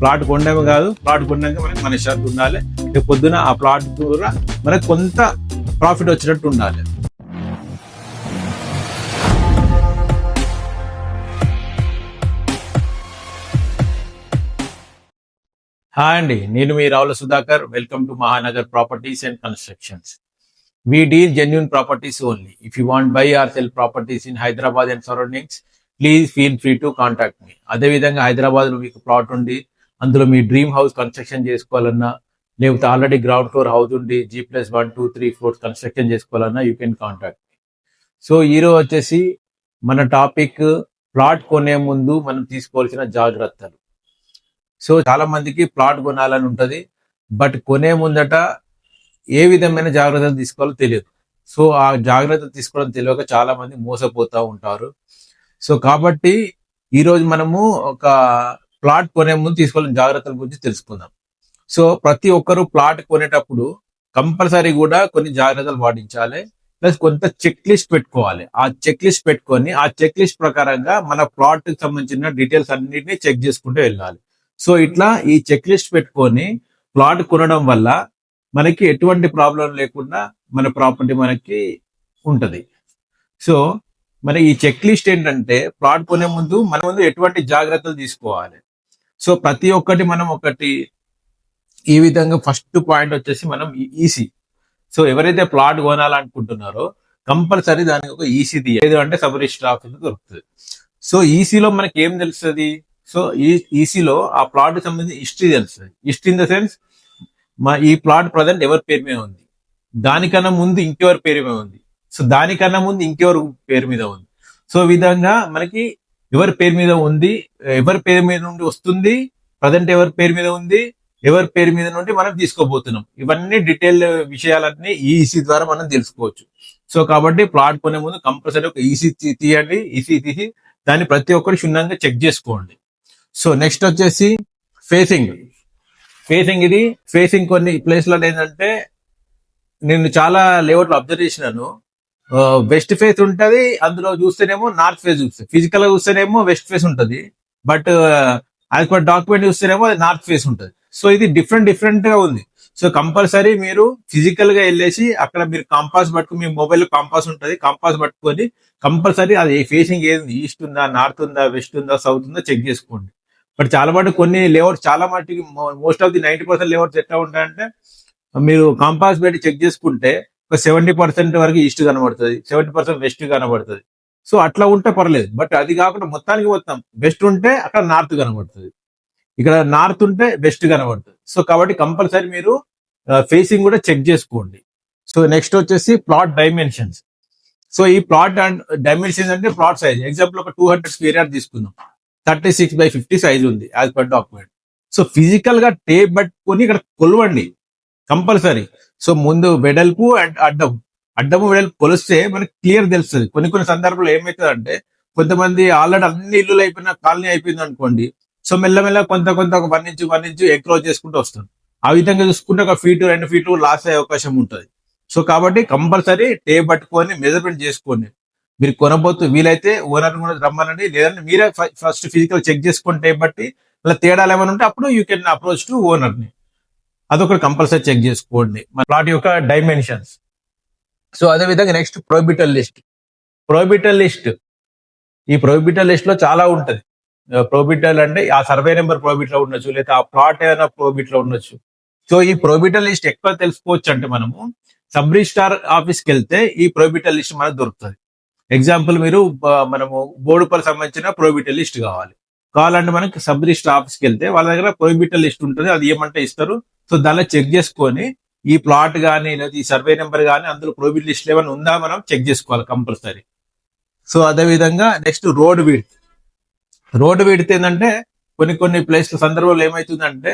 Plot కొండమే కాదు plot కొన్నాక మనకి మనశ్శాంతి ఉండాలి. రేపు పొద్దున ఆ ప్లాట్ ద్వారా మనకు కొంత ప్రాఫిట్ వచ్చినట్టు ఉండాలి. హాయ్ అండి నేను మీ Ravula Sudhakar. Welcome to Mahanagar properties and constructions we deal genuine properties only if you want buy or sell properties in Hyderabad and surroundings please feel free to contact me అదేవిధంగా హైదరాబాద్లో మీకు plot ఉండి అందులో మీ dream house construction చేసుకోవాలన్నా లేకపోతే already ground floor house ఉండి G plus one two three floors construction చేసుకోవాలన్నా you can contact. So ఈరోజు వచ్చేసి మన టాపిక్ ప్లాట్ కొనే ముందు మనం తీసుకోవాల్సిన జాగ్రత్తలు. సో చాలా మందికి ప్లాట్ కొనాలని ఉంటుంది బట్ కొనే ముందట ఏ విధమైన జాగ్రత్తలు తీసుకోవాలో తెలియదు. సో ఆ జాగ్రత్తలు తీసుకోవడం తెలియక చాలా మంది మోసపోతూ ఉంటారు. సో కాబట్టి ఈ రోజు మనము ఒక ప్లాట్ కొనే ముందు తీసుకోవాలని జాగ్రత్తల గురించి తెలుసుకుందాం. సో ప్రతి ఒక్కరు ప్లాట్ కొనేటప్పుడు కంపల్సరీ కూడా కొన్ని జాగ్రత్తలు పాటించాలి. ప్లస్ కొంత చెక్ లిస్ట్ పెట్టుకోవాలి. ఆ చెక్ లిస్ట్ పెట్టుకొని ఆ చెక్ లిస్ట్ ప్రకారంగా మన ప్లాట్కి సంబంధించిన డీటెయిల్స్ అన్నిటిని చెక్ చేసుకుంటూ వెళ్ళాలి. సో ఇట్లా ఈ చెక్ లిస్ట్ పెట్టుకొని ప్లాట్ కొనడం వల్ల మనకి ఎటువంటి ప్రాబ్లం లేకుండా మన ప్రాపర్టీ మనకి ఉంటుంది. సో మరి ఈ చెక్ లిస్ట్ ఏంటంటే ప్లాట్ కొనే ముందు మన ముందు ఎటువంటి జాగ్రత్తలు తీసుకోవాలి. సో ప్రతి ఒక్కటి మనం ఒకటి ఈ విధంగా ఫస్ట్ పాయింట్ వచ్చేసి మనం ఈసీ సో ఎవరైతే ప్లాట్ కొనాలనుకుంటున్నారో కంపల్సరీ దానికి ఒక ఈసీ తీయదు అంటే సబ్ రిజిస్టర్ ఆఫీస్ దొరుకుతుంది. సో ఈసీలో మనకి ఏం తెలుస్తుంది? సో ఈ ఈసీలో ఆ ప్లాట్ సంబంధించి హిస్టరీ తెలుస్తుంది. హిస్టరీ ఇన్ ద సెన్స్ మా ఈ ప్లాట్ ప్రజెంట్ ఎవరి పేరు మీద ఉంది? దానికన్నా ముందు ఇంకెవరి పేరు మీద ఉంది? సో దానికన్నా ముందు ఇంకెవరి పేరు మీద ఉంది? సో విధంగా మనకి ఎవరి పేరు మీద ఉంది ఎవరి పేరు మీద నుండి వస్తుంది ప్రజెంట్ ఎవరి పేరు మీద ఉంది ఎవరి పేరు మీద నుండి మనం తీసుకోబోతున్నాం. ఇవన్నీ డీటెయిల్ విషయాలన్నీ ఈ ఈసీ ద్వారా మనం తెలుసుకోవచ్చు. సో కాబట్టి ప్లాట్ కొనే ముందు కంపల్సరీ ఒక ఈసీ తీయండి ఈసీ తీసి దాన్ని ప్రతి ఒక్కరు క్షుణ్ణంగా చెక్ చేసుకోండి. సో నెక్స్ట్ వచ్చేసి ఫేసింగ్. ఫేసింగ్ ఇది ఫేసింగ్ కొన్ని ప్లేస్లలో ఏంటంటే నేను చాలా లేఅవుట్లు అబ్జర్వ్ చేసినాను. వెస్ట్ ఫేస్ ఉంటది అందులో చూస్తేనేమో నార్త్ ఫేస్ చూస్తే. ఫిజికల్గా చూస్తేనేమో వెస్ట్ ఫేస్ ఉంటది బట్ అది కూడా డాక్యుమెంట్ చూస్తేనేమో అది నార్త్ ఫేస్ ఉంటది. సో ఇది డిఫరెంట్ డిఫరెంట్గా ఉంది. సో కంపల్సరీ మీరు ఫిజికల్గా వెళ్ళేసి అక్కడ మీరు కంపాస్ పట్టుకుని మీ మొబైల్ కంపాస్ ఉంటుంది కంపాస్ పట్టుకొని కంపల్సరీ అది ఫేసింగ్ ఏది? ఈస్ట్ ఉందా నార్త్ ఉందా వెస్ట్ ఉందా సౌత్ ఉందా చెక్ చేసుకోండి. బట్ చాలా మటుకు కొన్ని లేఅవుట్స్ చాలా మటుకి most of the ninety percent layouts ఎట్లా ఉంటాయంటే మీరు కంపాస్ పెట్టి చెక్ చేసుకుంటే ఒక సెవెంటీ పర్సెంట్ వరకు ఈస్ట్ కనబడుతుంది సెవెంటీ పర్సెంట్ వెస్ట్ కనబడుతుంది. సో అట్లా ఉంటే పర్లేదు. బట్ అది కాకుండా మొత్తానికి మొత్తం వెస్ట్ ఉంటే అక్కడ నార్త్ కనబడుతుంది. ఇక్కడ నార్త్ ఉంటే వెస్ట్ కనబడుతుంది. సో కాబట్టి కంపల్సరీ మీరు ఫేసింగ్ కూడా చెక్ చేసుకోండి. సో నెక్స్ట్ వచ్చేసి ప్లాట్ డైమెన్షన్స్ సో ఈ ప్లాట్ అండ్ డైమెన్షన్స్ అంటే ప్లాట్ సైజ్ ఎగ్జాంపుల్ ఒక టూ హండ్రెడ్ స్క్వేర్ యార్డ్ తీసుకుందాం. Thirty six by fifty size ఉంది యాజ్ పర్ డాక్యుమెంట్ సో ఫిజికల్గా టేప్ పట్టుకొని ఇక్కడ కొలవండి. కంపల్సరీ. సో ముందు వెడల్పు అండ్ అడ్డం. అడ్డము వెడల్పు కొలిస్తే మనకి క్లియర్ తెలుస్తుంది. కొన్ని కొన్ని సందర్భాల్లో ఏమవుతుంది అంటే కొంతమంది ఆల్రెడీ అన్ని ఇల్లులు అయిపోయిన కాలనీ అయిపోయింది అనుకోండి సో మెల్లమెల్ల కొంత కొంత ఒక one inch one inch encroach చేసుకుంటూ వస్తుంది ఆ విధంగా చూసుకుంటే ఒక ఫీటు రెండు ఫీటు లాస్ అయ్యే అవకాశం ఉంటుంది. సో కాబట్టి కంపల్సరీ టేప్ పట్టుకొని మెజర్మెంట్ చేసుకోండి మీరు కొనబోతు వీలైతే ఓనర్ కూడా రమ్మనండి. లేదంటే మీరే ఫస్ట్ ఫిజికల్ చెక్ చేసుకుని టేప్ బట్టి మళ్ళీ తేడాలు ఏమైనా ఉంటే అప్పుడు యూ కెన్ అప్రోచ్ టు ఓనర్ని అదొకటి కంపల్సరీ చెక్ చేసుకోండి. మన ప్లాట్ యొక్క డైమెన్షన్స్. సో అదే విధంగా next prohibited list. Prohibited list. ఈ ప్రొహిబిటల్ లిస్ట్లో చాలా ఉంటది. ప్రోబిటల్ అంటే ఆ సర్వే నెంబర్ ప్రోబిట్లో ఉండొచ్చు లేదా ఆ ప్లాట్ ఏదైనా ప్రోబిట్లో ఉండొచ్చు. సో ఈ ప్రోబిటల్ లిస్ట్ ఎక్కువ తెలుసుకోవచ్చు అంటే మనము సబ్ రిజిస్టార్ ఆఫీస్కి వెళ్తే ఈ ప్రోబిటల్ లిస్ట్ మనకు దొరుకుతుంది. ఎగ్జాంపుల్ మీరు మనము బోడుపల్ సంబంధించిన ప్రోబిటల్ లిస్ట్ కావాలి. కావాలంటే మనకి సబ్ రిజిస్టర్ ఆఫీస్కి వెళ్తే వాళ్ళ దగ్గర ప్రోబిటల్ లిస్ట్ ఉంటుంది. అది ఏమంటే ఇస్తారు? సో దానిలో చెక్ చేసుకొని ఈ ప్లాట్ కానీ లేదా ఈ సర్వే నెంబర్ కానీ అందులో ప్రోబిట్ లిస్ట్ ఏమైనా ఉందా మనం చెక్ చేసుకోవాలి కంపల్సరీ. సో అదే విధంగా నెక్స్ట్ రోడ్ విడ్త్. రోడ్డు విడితే ఏంటంటే కొన్ని కొన్ని ప్లేస్ సందర్భంలో ఏమవుతుందంటే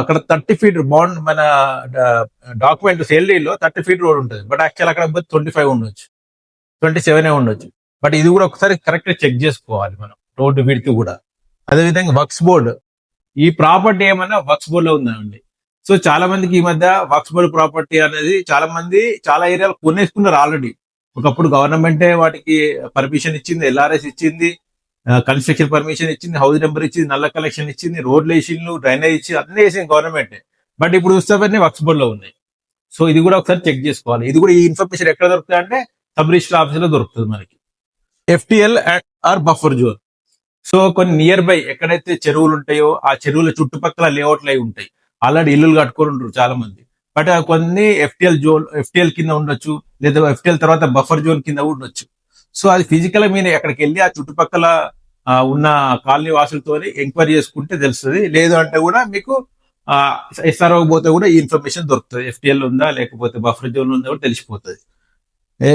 అక్కడ థర్టీ ఫీట్ బాండ్ మన డాక్యుమెంట్ సేలరీలో థర్టీ ఫీట్ రోడ్ ఉంటుంది. బట్ యాక్చువల్ అక్కడ ట్వంటీ ఫైవ్ ఉండొచ్చు. ట్వంటీ సెవెన్ ఉండొచ్చు. బట్ ఇది కూడా ఒకసారి కరెక్ట్ చెక్ చేసుకోవాలి మనం రోడ్డు విడితే కూడా. అదేవిధంగా వర్క్స్ బోర్డ్. ఈ ప్రాపర్టీ ఏమన్నా వర్క్స్ బోర్డ్లో ఉందండి సో చాలా మందికి ఈ మధ్య వర్క్స్ ప్రాపర్టీ అనేది చాలా మంది చాలా ఏరియాలు కొనేసుకున్నారు ఆల్రెడీ ఒకప్పుడు గవర్నమెంటే వాటికి పర్మిషన్ ఇచ్చింది ఎల్ఆర్ఎస్ ఇచ్చింది కన్స్ట్రక్షన్ పర్మిషన్ ఇచ్చింది హౌస్ నెంబర్ ఇచ్చింది నల్ల కలెక్షన్ ఇచ్చింది రోడ్లు వేసిండ్లు డ్రైనేజ్ ఇచ్చింది అన్ని వేసింది గవర్నమెంటే బట్ ఇప్పుడు చూస్తే వక్స్బోర్డ్లో ఉన్నాయి. సో ఇది కూడా ఒకసారి చెక్ చేసుకోవాలి. ఇది కూడా ఈ ఇన్ఫర్మేషన్ ఎక్కడ దొరుకుతుంది అంటే సబ్ రిజిస్టర్ ఆఫీస్లో దొరుకుతుంది మనకి. FTL or buffer zone so కొన్ని నియర్ బై ఎక్కడైతే చెరువులు ఉంటాయో ఆ చెరువుల చుట్టుపక్కల లేఅవుట్లు అయి ఉంటాయి. ఆల్రెడీ ఇల్లులు కట్టుకొని ఉంటారు చాలా మంది బట్ కొన్ని ఎఫ్టిఎల్ జోన్ ఎఫ్టిఎల్ కింద ఉండొచ్చు లేదా ఎఫ్టిఎల్ తర్వాత బఫర్ జోన్ కింద కూడా ఉండొచ్చు. సో అది ఫిజికల్ మీరు ఎక్కడికి వెళ్ళి ఆ చుట్టుపక్కల ఉన్న కాలనీ వాసులతో ఎంక్వైరీ చేసుకుంటే తెలుస్తుంది. లేదు అంటే కూడా మీకు ఎస్ఆర్ఓ పోతే కూడా ఈ ఇన్ఫర్మేషన్ దొరుకుతుంది. ఎఫ్టిఎల్ ఉందా లేకపోతే బఫర్ జోన్ ఉందా కూడా తెలిసిపోతుంది.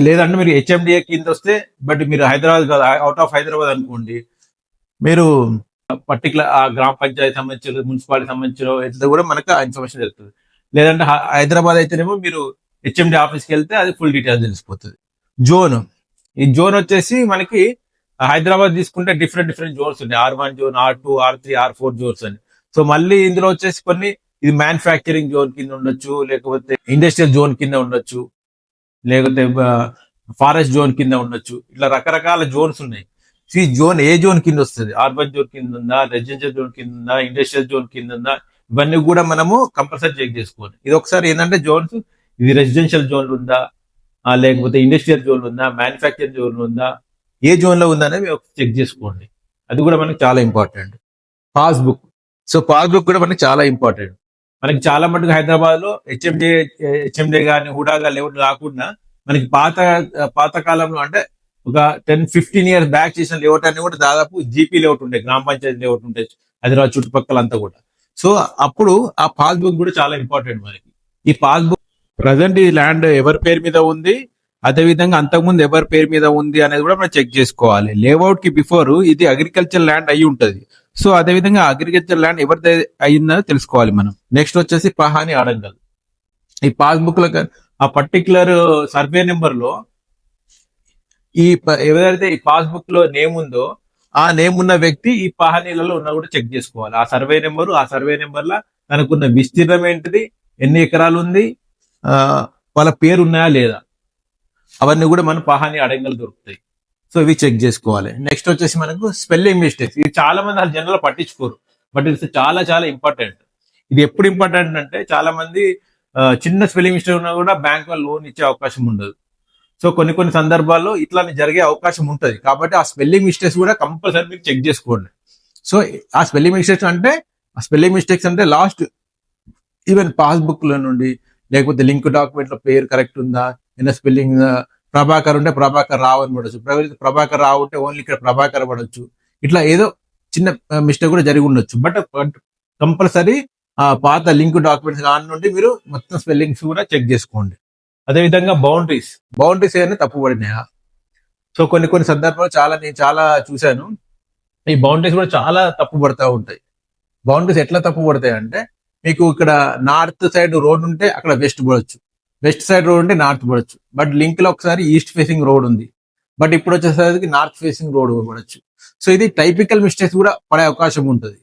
లేదంటే మీరు హెచ్ఎండిఏ కింద వస్తే బట్ మీరు హైదరాబాద్ కాదు అవుట్ ఆఫ్ హైదరాబాద్ అనుకోండి మీరు పర్టికులర్ ఆ గ్రామ పంచాయతీ సంబంధించిన మున్సిపాలిటీ సంబంధించిన అయితే కూడా మనకు ఆ ఇన్ఫర్మేషన్ తెలుస్తుంది. లేదంటే హైదరాబాద్ అయితేనేమో మీరు హెచ్ఎండి ఆఫీస్కి వెళ్తే అది ఫుల్ డీటెయిల్స్ తెలిసిపోతుంది. జోన్. ఈ జోన్ వచ్చేసి మనకి హైదరాబాద్ తీసుకుంటే డిఫరెంట్ డిఫరెంట్ జోన్స్ ఉన్నాయి. R one zone R two R three R four zones అని. సో మళ్ళీ ఇందులో వచ్చేసి కొన్ని ఇది మ్యానుఫ్యాక్చరింగ్ జోన్ కింద ఉండొచ్చు లేకపోతే ఇండస్ట్రియల్ జోన్ కింద ఉండొచ్చు లేకపోతే ఫారెస్ట్ జోన్ కింద ఉండొచ్చు. ఇట్లా రకరకాల జోన్స్ ఉన్నాయి. ఈ జోన్ ఏ జోన్ కింద వస్తుంది అర్బన్ జోన్ కింద ఉందా రెసిడెన్షియల్ జోన్ కింద ఉందా ఇండస్ట్రియల్ జోన్ కింద ఉందా ఇవన్నీ కూడా మనము కంపల్సరీ చెక్ చేసుకోవాలి. ఇది ఒకసారి ఏంటంటే జోన్స్ ఇది రెసిడెన్షియల్ జోన్ ఉందా? లేకపోతే ఇండస్ట్రియల్ జోన్ ఉందా? మ్యానుఫ్యాక్చరింగ్ జోన్ ఉందా? ఏ జోన్లో ఉందా అనేది చెక్ చేసుకోండి. అది కూడా మనకి చాలా ఇంపార్టెంట్. పాస్బుక్. సో పాస్బుక్ కూడా మనకి చాలా ఇంపార్టెంట్. మనకి చాలా మటుకు హైదరాబాద్లో హెచ్ఎండి హెచ్ఎండి కానీ హుడా కానీ లేవుడు కాకుండా మనకి పాత పాత కాలంలో అంటే ఒక టెన్ ఫిఫ్టీన్ ఇయర్స్ బ్యాక్ చేసిన లేఅవుట్ అన్ని కూడా దాదాపు జీపీ లేఅవుట్ ఉంటాయి గ్రామ పంచాయతీ లేఅవుట్ ఉంటాయి హైదరాబాద్ చుట్టుపక్కల అంతా కూడా. సో అప్పుడు ఆ పాస్బుక్ కూడా చాలా ఇంపార్టెంట్ మనకి. ఈ పాస్బుక్ ప్రజెంట్ ఈ ల్యాండ్ ఎవరి పేరు మీద ఉంది అదే విధంగా అంతకుముందు ఎవరి పేరు మీద ఉంది అనేది కూడా మనం చెక్ చేసుకోవాలి. లేఅవుట్కి బిఫోర్ ఇది అగ్రికల్చర్ ల్యాండ్ అయి ఉంటది. సో అదే విధంగా అగ్రికల్చర్ ల్యాండ్ ఎవరిది అయిందో తెలుసుకోవాలి మనం. నెక్స్ట్ వచ్చేసి పహాని అడంగల్ ఈ పాస్బుక్ uh, లో ఆ పర్టికులర్ సర్వే నెంబర్లో ఈ ఎవరైతే ఈ పాస్బుక్లో నేమ్ ఉందో ఆ నేమ్ ఉన్న వ్యక్తి ఈ పహానీలలో ఉన్నా కూడా చెక్ చేసుకోవాలి. ఆ సర్వే నెంబరు ఆ సర్వే నెంబర్ లా తనకున్న విస్తీర్ణం ఏంటిది ఎన్ని ఎకరాలు ఉంది ఆ వాళ్ళ పేరు ఉన్నాయా లేదా? అవన్నీ కూడా మన పహాని అడంగలు దొరుకుతాయి. సో ఇవి చెక్ చేసుకోవాలి. నెక్స్ట్ వచ్చేసి మనకు స్పెల్లింగ్ మిస్టేక్స్. ఇది చాలా మంది అసలు జనరల్ పట్టించుకోరు. బట్ ఇట్స్ చాలా చాలా ఇంపార్టెంట్. ఇది ఎప్పుడు ఇంపార్టెంట్ అంటే చాలా మంది చిన్న స్పెల్లింగ్ మిస్టేక్ ఉన్నా కూడా బ్యాంక్ వాళ్ళు లోన్ ఇచ్చే అవకాశం ఉండదు. సో కొన్ని కొన్ని సందర్భాల్లో ఇట్లా జరిగే అవకాశం ఉంటుంది. కాబట్టి ఆ స్పెల్లింగ్ మిస్టేక్స్ కూడా కంపల్సరీ మీరు చెక్ చేసుకోండి. సో ఆ స్పెల్లింగ్ మిస్టేక్స్ అంటే ఆ స్పెల్లింగ్ మిస్టేక్స్ అంటే లాస్ట్ ఈవెన్ పాస్బుక్లో నుండి లేకపోతే లింక్ డాక్యుమెంట్లో పేరు కరెక్ట్ ఉందా? ఏదైనా స్పెల్లింగ్ ప్రభాకర్ ఉంటే ప్రభాకర్ రావు అని పడవచ్చు ప్రభాకర్ రావు ఉంటే ఓన్లీ ఇక్కడ ప్రభాకర్ పడవచ్చు ఇట్లా ఏదో చిన్న మిస్టేక్ కూడా జరిగి ఉండొచ్చు. బట్ కంపల్సరీ ఆ పాత లింక్ డాక్యుమెంట్స్ దాని నుండి మీరు మొత్తం స్పెల్లింగ్స్ కూడా చెక్ చేసుకోండి. అదే విధంగా బౌండరీస్ బౌండరీస్ ఏమైనా తప్పు పడినాయా సో కొన్ని కొన్ని సందర్భాలు చాలా నేను చాలా చూశాను. ఈ బౌండరీస్ కూడా చాలా తప్పు పడతా ఉంటాయి. బౌండరీస్ ఎట్లా తప్పు పడతాయి అంటే మీకు ఇక్కడ నార్త్ సైడ్ రోడ్ ఉంటే అక్కడ వెస్ట్ పడవచ్చు వెస్ట్ సైడ్ రోడ్ ఉంటే నార్త్ పడవచ్చు బట్ లింక్లో ఒకసారి ఈస్ట్ ఫేసింగ్ రోడ్ ఉంది. బట్ ఇప్పుడు వచ్చేసరికి నార్త్ ఫేసింగ్ రోడ్ పడవచ్చు సో ఇది టైపికల్ మిస్టేక్స్ కూడా పడే అవకాశం ఉంటుంది.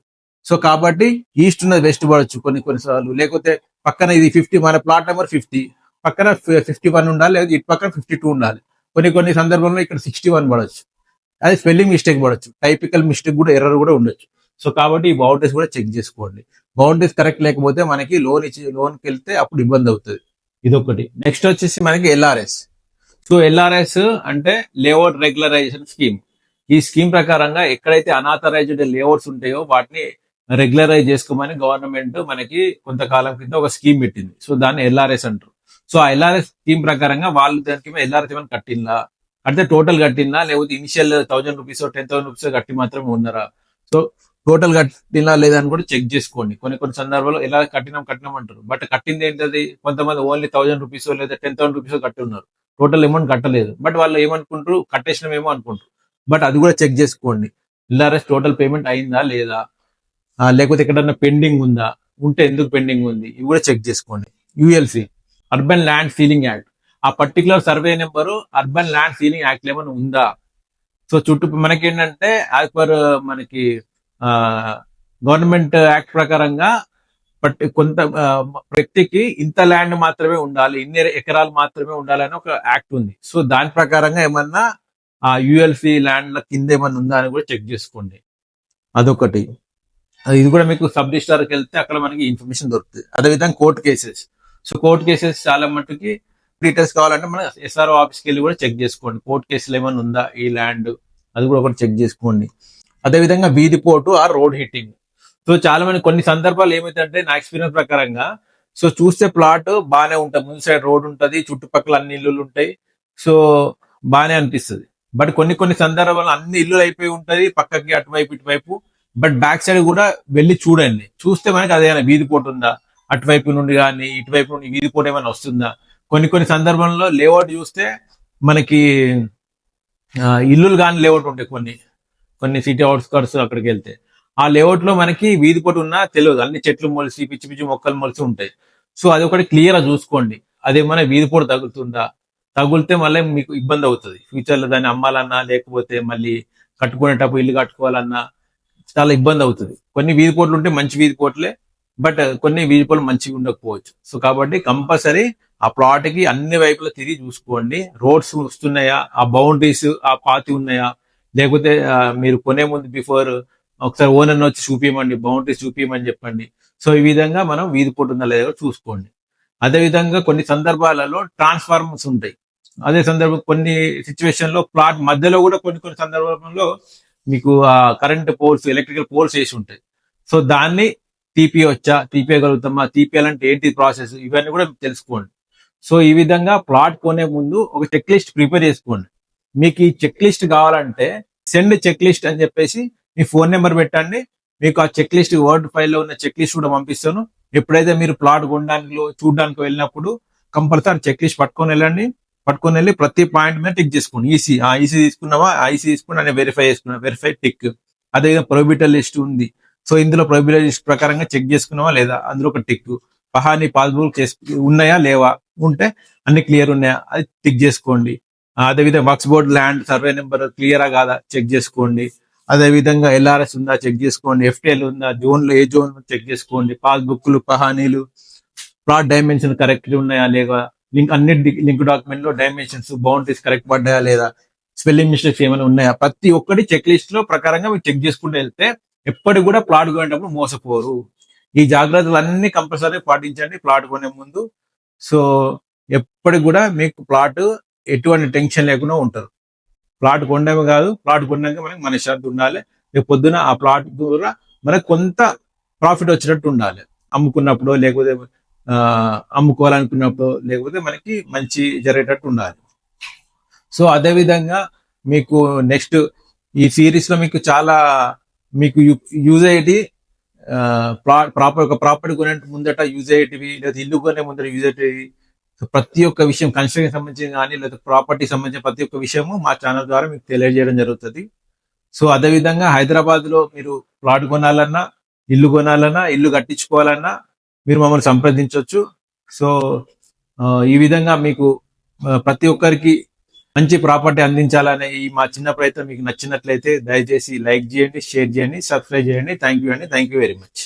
సో కాబట్టి ఈస్ట్ ఉన్నది వెస్ట్ పడవచ్చు కొన్ని కొన్నిసార్లు. లేకపోతే పక్కన ఇది ఫిఫ్టీ మన ప్లాట్ నెంబర్ ఫిఫ్టీ పక్కన ఫిఫ్టీ వన్ ఉండాలి లేదా ఇటు పక్కన ఫిఫ్టీ టూ ఉండాలి. కొన్ని కొన్ని సందర్భంలో ఇక్కడ సిక్స్టీ వన్ పడవచ్చు అది స్పెల్లింగ్ మిస్టేక్ పడవచ్చు టైపికల్ మిస్టేక్ కూడా ఎర్రర్ కూడా ఉండొచ్చు. సో కాబట్టి ఈ బౌండరీస్ కూడా చెక్ చేసుకోండి. బౌండరీస్ కరెక్ట్ లేకపోతే మనకి లోన్ ఇచ్చి లోన్కి వెళ్తే అప్పుడు ఇబ్బంది అవుతుంది. ఇదొకటి. నెక్స్ట్ వచ్చేసి మనకి ఎల్ఆర్ఎస్ సో ఎల్ఆర్ఎస్ అంటే లేఅవుట్ రెగ్యులరైజేషన్ స్కీమ్. ఈ స్కీమ్ ప్రకారంగా ఎక్కడైతే అనాథరైజ్డ్ లేఅవుట్స్ ఉంటాయో వాటిని రెగ్యులరైజ్ చేసుకోమని గవర్నమెంట్ మనకి కొంతకాలం కింద ఒక స్కీమ్ పెట్టింది. సో దాన్ని ఎల్ఆర్ఎస్ అంటారు. సో ఆ ఎల్ఆర్ఎస్ స్కీమ్ ప్రకారంగా వాళ్ళు దానికి ఎల్ఆర్ఎస్ ఏమైనా కట్టిందా? అంటే టోటల్ కట్టిందా? లేకపోతే initial thousand rupees ten thousand rupees కట్టి మాత్రమే ఉన్నారా? సో టోటల్ కట్టినా లేదా అని కూడా చెక్ చేసుకోండి. కొన్ని కొన్ని సందర్భాల్లో ఎలా కట్టినాం కట్టినాం అంటారు. బట్ కట్టింది ఏంటది? కొంతమంది ఓన్లీ థౌసండ్ రూపీస్ లేదా టెన్ థౌసండ్ రూపీస్ కట్టి ఉన్నారు. టోటల్ అమౌంట్ కట్టలేదు. బట్ వాళ్ళు ఏమనుకుంటారు? కట్టేసినామేమో అనుకుంటారు. బట్ అది కూడా చెక్ చేసుకోండి. ఎల్ఆర్ఎస్ టోటల్ పేమెంట్ అయిందా లేదా? లేకపోతే ఎక్కడన్నా పెండింగ్ ఉందా? ఉంటే ఎందుకు పెండింగ్ ఉంది? ఇవి కూడా చెక్ చేసుకోండి. ULC urban land ceiling act ఆ particular survey number urban land ceiling act ఏమైనా ఉందా? సో చుట్టూ uh, మనకి ఏంటంటే యాజ్ పర్ మనకి గవర్నమెంట్ యాక్ట్ ప్రకారంగా బట్ కొంత వ్యక్తికి ఇంత ల్యాండ్ మాత్రమే ఉండాలి ఇన్ని ఎకరాలు మాత్రమే ఉండాలని ఒక యాక్ట్ ఉంది. సో దాని ప్రకారంగా ఏమన్నా ఆ యుఎల్సి ల్యాండ్ కింద ఏమన్నా ఉందా అని కూడా చెక్ చేసుకోండి. అదొకటి. ఇది కూడా మీకు సబ్ రిజిస్టార్కి వెళ్తే అక్కడ మనకి ఇన్ఫర్మేషన్ దొరుకుతుంది. అదేవిధంగా court cases so court cases చాలా మట్టుకి డీటెయిల్స్ కావాలంటే మనం ఎస్ఆర్ఓ ఆఫీస్కి వెళ్ళి కూడా చెక్ చేసుకోండి. కోర్టు కేసులు ఏమైనా ఉందా? ఈ ల్యాండ్ అది కూడా ఒకటి చెక్ చేసుకోండి. అదేవిధంగా వీధి పోటు ఆ రోడ్ హిట్టింగ్ సో చాలా మంది కొన్ని సందర్భాలు ఏమైతే నా ఎక్స్పీరియన్స్ ప్రకారంగా సో చూస్తే ప్లాట్ బాగానే ఉంటుంది. ముందు సైడ్ రోడ్ ఉంటుంది చుట్టుపక్కల అన్ని ఇల్లులు ఉంటాయి. సో బాగానే అనిపిస్తుంది. బట్ కొన్ని కొన్ని సందర్భాలు అన్ని ఇల్లు అయిపోయి ఉంటది పక్కకి అటువైపు ఇటువైపు. బట్ బ్యాక్ సైడ్ కూడా వెళ్ళి చూడండి. చూస్తే మనకి అదే వీధి పోటు ఉందా? అటువైపు నుండి కానీ ఇటువైపు నుండి వీధి పోటు ఏమైనా వస్తుందా? కొన్ని కొన్ని సందర్భంలో లేఅవుట్ చూస్తే మనకి ఇల్లులు కానీ లేఅవుట్ ఉంటాయి కొన్ని. కొన్ని సిటీ అవుట్స్కర్ట్స్ అక్కడికి వెళ్తే. ఆ లేఅవుట్లో మనకి వీధి పొట్టు ఉన్నా తెలియదు. అన్ని చెట్లు మొలిసి పిచ్చి పిచ్చి మొక్కలు మొలిసి ఉంటాయి. సో అది ఒకటి క్లియర్గా చూసుకోండి. అదేమైనా వీధి పొట్టు తగులుతుందా? తగులితే మళ్ళీ మీకు ఇబ్బంది అవుతుంది. ఫ్యూచర్లో దాన్ని అమ్మాలన్నా లేకపోతే మళ్ళీ కట్టుకునేటప్పుడు ఇల్లు కట్టుకోవాలన్నా చాలా ఇబ్బంది అవుతుంది. కొన్ని వీధి పోట్లు ఉంటే మంచి వీధి పోట్లే బట్ కొన్ని వీధి మంచిగా ఉండకపోవచ్చు. సో కాబట్టి కంపల్సరీ ఆ ప్లాట్కి అన్ని వైపులా తిరిగి చూసుకోండి. రోడ్స్ వస్తున్నాయా? ఆ బౌండరీస్ ఆ పాతి ఉన్నాయా? లేకపోతే మీరు కొనే ముందు బిఫోర్ ఒకసారి ఓనర్ వచ్చి చూపించమండి బౌండరీస్ చూపించమని చెప్పండి. సో ఈ విధంగా మనం వీధి పొట్టు ఉందా లేదా చూసుకోండి. అదే విధంగా కొన్ని సందర్భాలలో ట్రాన్స్ఫార్మర్స్ ఉంటాయి. అదే సందర్భం కొన్ని సిచ్యువేషన్లో ప్లాట్ మధ్యలో కూడా కొన్ని కొన్ని సందర్భంలో మీకు ఆ కరెంట్ పోల్స్ ఎలక్ట్రికల్ పోల్స్ వేసి ఉంటాయి. సో దాన్ని తీపియవచ్చా తీపియగలుగుతామా తీపియాలంటే ఏంటి ప్రాసెస్ ఇవన్నీ కూడా తెలుసుకోండి. సో ఈ విధంగా ప్లాట్ కొనే ముందు ఒక చెక్ లిస్ట్ ప్రిపేర్ చేసుకోండి. మీకు ఈ చెక్ లిస్ట్ కావాలంటే సెండ్ చెక్ లిస్ట్ అని చెప్పేసి మీ ఫోన్ నెంబర్ పెట్టండి. మీకు ఆ చెక్ లిస్ట్ వర్డ్ ఫైల్లో ఉన్న చెక్ లిస్ట్ కూడా పంపిస్తాను. ఎప్పుడైతే మీరు ప్లాట్ కొనడానికి చూడడానికి వెళ్ళినప్పుడు కంపల్సరీ చెక్ లిస్ట్ పట్టుకొని వెళ్ళండి. పట్టుకొని వెళ్ళి ప్రతి పాయింట్ మీద టిక్ చేసుకోండి. ఈసీ ఆ ఈసీ తీసుకున్నావా? ఆ ఈసీ తీసుకున్నా నేను వెరిఫై చేసుకున్నా వెరిఫై టిక్ అదేవిధంగా ప్రొహిబిటర్ లిస్ట్ ఉంది. సో ఇందులో ప్రొహిబిటర్ ప్రకారంగా చెక్ చేసుకున్నావా లేదా? అందులో ఒక టిక్ పహాని పాస్బుక్ చేసు ఉన్నాయా? లేవా? ఉంటే అన్ని క్లియర్ ఉన్నాయా? అది టిక్ చేసుకోండి. అదేవిధంగా works board land survey number క్లియరా కాదా? చెక్ చేసుకోండి. అదే విధంగా ఎల్ఆర్ఎస్ ఉందా? చెక్ చేసుకోండి. ఎఫ్టీఎల్ ఉందా? జోన్లో ఏ జోన్ చెక్ చేసుకోండి. పాస్బుక్లు పహానీలు ప్లాట్ డైమెన్షన్ కరెక్ట్ ఉన్నాయా? లేదా లింక్ అన్ని లింక్ డాక్యుమెంట్లో డైమెన్షన్స్ బౌండరీస్ కరెక్ట్ పడ్డాయా లేదా? స్పెల్లింగ్ మిస్టేక్స్ ఏమైనా ఉన్నాయా? ప్రతి ఒక్కటి చెక్ లిస్ట్లో ప్రకారంగా మీరు చెక్ చేసుకుంటూ వెళ్తే ఎప్పటికి కూడా ప్లాట్ కొనేటప్పుడు మోసపోరు. ఈ జాగ్రత్తలు అన్ని కంపల్సరీ పాటించండి ప్లాట్ కొనే ముందు. సో ఎప్పటికి కూడా మీకు ప్లాట్ ఎటువంటి టెన్షన్ లేకుండా ఉంటారు ప్లాట్ కొనడమే కాదు ప్లాట్ కొన్నాక మనకి మనశ్శాంతి ఉండాలి. రేపు పొద్దున ఆ ప్లాట్ ద్వారా మనకు కొంత ప్రాఫిట్ వచ్చినట్టు ఉండాలి. అమ్ముకున్నప్పుడు లేకపోతే ఆ, అమ్ముకోవాలనుకున్నప్పుడు లేకపోతే మనకి మంచి జరిగేటట్టు ఉండాలి. సో అదే విధంగా మీకు నెక్స్ట్ ఈ సిరీస్లో మీకు చాలా మీకు యూజ్ అయ్యేటి ప్రాపర్ ఒక ప్రాపర్టీ కొనే ముందట యూజ్ అయ్యేటివి లేదా ఇల్లు కొనే ముందట యూజ్ అయ్యేటివి. సో ప్రతి ఒక్క విషయం కన్స్ట్రక్షన్ సంబంధించిన కానీ లేదా ప్రాపర్టీ సంబంధించిన ప్రతి ఒక్క విషయము మా ఛానల్ ద్వారా మీకు తెలియజేయడం జరుగుతుంది. సో అదే విధంగా హైదరాబాద్లో మీరు ప్లాట్ కొనాలన్నా ఇల్లు కొనాలన్నా ఇల్లు కట్టించుకోవాలన్నా మీరు మమ్మల్ని సంప్రదించవచ్చు సో ఈ విధంగా మీకు ప్రతి ఒక్కరికి మంచి ప్రాపర్టీ అందించాలనే ఈ మా చిన్న ప్రయత్నం మీకు నచ్చినట్లయితే దయచేసి లైక్ చేయండి షేర్ చేయండి సబ్స్క్రైబ్ చేయండి. థ్యాంక్ యూ అండి. Thank you very much